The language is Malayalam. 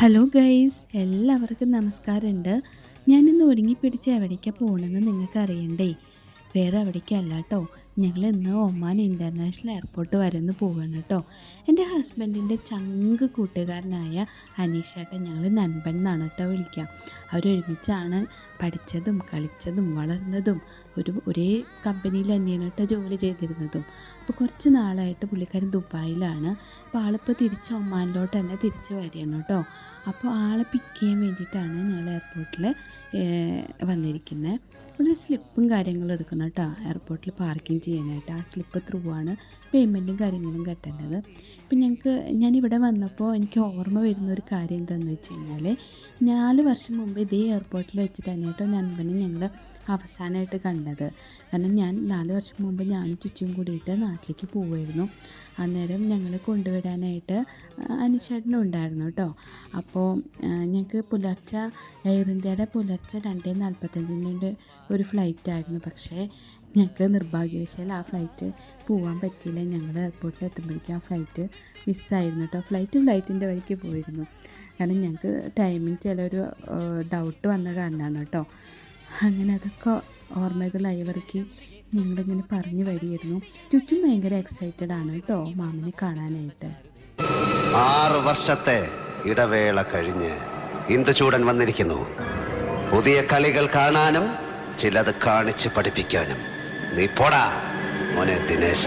ഹലോ ഗൈസ് എല്ലാവർക്കും നമസ്കാരമുണ്ട്. ഞാനിന്ന് ഒരുങ്ങിപ്പിടിച്ച് എവിടേക്കാണ് പോകണമെന്ന് നിങ്ങൾക്ക് അറിയണ്ടേ വേറെ എവിടേക്കല്ല കേട്ടോ. ഞങ്ങൾ ഇന്ന് ഒമാൻ ഇന്റർനാഷണൽ എയർപോർട്ട് വരെ ഒന്ന് പോവാണ് കേട്ടോ എന്റെ ഹസ്ബൻഡിന്റെ ചങ്ക് കൂട്ടുകാരനായ അനീഷേട്ടൻ ഞങ്ങൾ നൻപൻ എന്നാണ് കേട്ടോ വിളിക്കുക അവരൊരുമിച്ചാണ് പഠിച്ചതും കളിച്ചതും വളർന്നതും ഒരു ഒരേ കമ്പനിയിൽ തന്നെയാണ് കേട്ടോ ജോലി ചെയ്തിരുന്നതും. അപ്പോൾ കുറച്ച് നാളായിട്ട് പുള്ളിക്കാരൻ ദുബായിലാണ്. അപ്പോൾ ആളിപ്പോൾ തിരിച്ച് ഒമാനിലോട്ട് തന്നെ തിരിച്ച് വരികയാണ് കേട്ടോ അപ്പോൾ ആളെ പിക്ക് ചെയ്യാൻ വേണ്ടിയിട്ടാണ് ഞങ്ങൾ എയർപോർട്ടിൽ വന്നിരിക്കുന്നത് ഇവിടെ സ്ലിപ്പും കാര്യങ്ങളും എടുക്കണം കേട്ടോ എയർപോർട്ടിൽ പാർക്കിംഗ് ചെയ്യാനായിട്ട് ആ സ്ലിപ്പ് ത്രൂ ആണ് പേയ്മെന്റും കാര്യങ്ങളും കെട്ടേണ്ടത്. ഇപ്പം ഞങ്ങൾക്ക് ഞാനിവിടെ വന്നപ്പോൾ എനിക്ക് ഓർമ്മ വരുന്ന ഒരു കാര്യം എന്താണെന്ന് വെച്ച് കഴിഞ്ഞാൽ നാല് വർഷം മുമ്പ് ഇതേ എയർപോർട്ടിൽ വെച്ചിട്ടാണ് കേട്ടോ പിന്നെ ഞങ്ങൾ അവസാനമായിട്ട് കണ്ടത്. കാരണം ഞാൻ നാല് വർഷം മുമ്പ് ഞാനും ചുറ്റും കൂടിയിട്ട് നാട്ടിലേക്ക് പോവുമായിരുന്നു അന്നേരം ഞങ്ങളെ കൊണ്ടുവിടാനായിട്ട് അനുശേഷനും ഉണ്ടായിരുന്നു കേട്ടോ. അപ്പോൾ ഞങ്ങൾക്ക് പുലർച്ചെ എയർ ഇന്ത്യയുടെ പുലർച്ചെ രണ്ടേ നാൽപ്പത്തഞ്ചിന്റെ ഒരു ഫ്ലൈറ്റ് ആയിരുന്നു. പക്ഷേ ഞങ്ങൾക്ക് നിർഭാഗ്യവശാൽ ആ ഫ്ലൈറ്റ് പോകാൻ പറ്റിയില്ല. ഞങ്ങൾ എയർപോർട്ടിൽ എത്തുമ്പോഴേക്കും ആ ഫ്ലൈറ്റ് മിസ്സായിരുന്നു കേട്ടോ ഫ്ലൈറ്റ് ഫ്ലൈറ്റിന്റെ വഴിക്ക് പോയിരുന്നു. കാരണം ഞങ്ങൾക്ക് ടൈമിങ് ചിലൊരു ഡൗട്ട് വന്ന കാരണമാണ് കേട്ടോ അങ്ങനെ അതൊക്കെ ഓർമ്മകൾ അവർക്ക് ഞങ്ങളിങ്ങനെ പറഞ്ഞു വരികയായിരുന്നു. ചുറ്റും ഭയങ്കര എക്സൈറ്റഡ് ആണ് കേട്ടോ മാമിനെ കാണാനായിട്ട്. ആറ് വർഷത്തെ ഇടവേള കഴിഞ്ഞ് ഇന്ദുചൂടൻ വന്നിരിക്കുന്നു. പുതിയ കളികൾ കാണാനും ചിലത് കാണിച്ച് പഠിപ്പിക്കാനും. നീ പോടാ മോനെ ദിനേശ.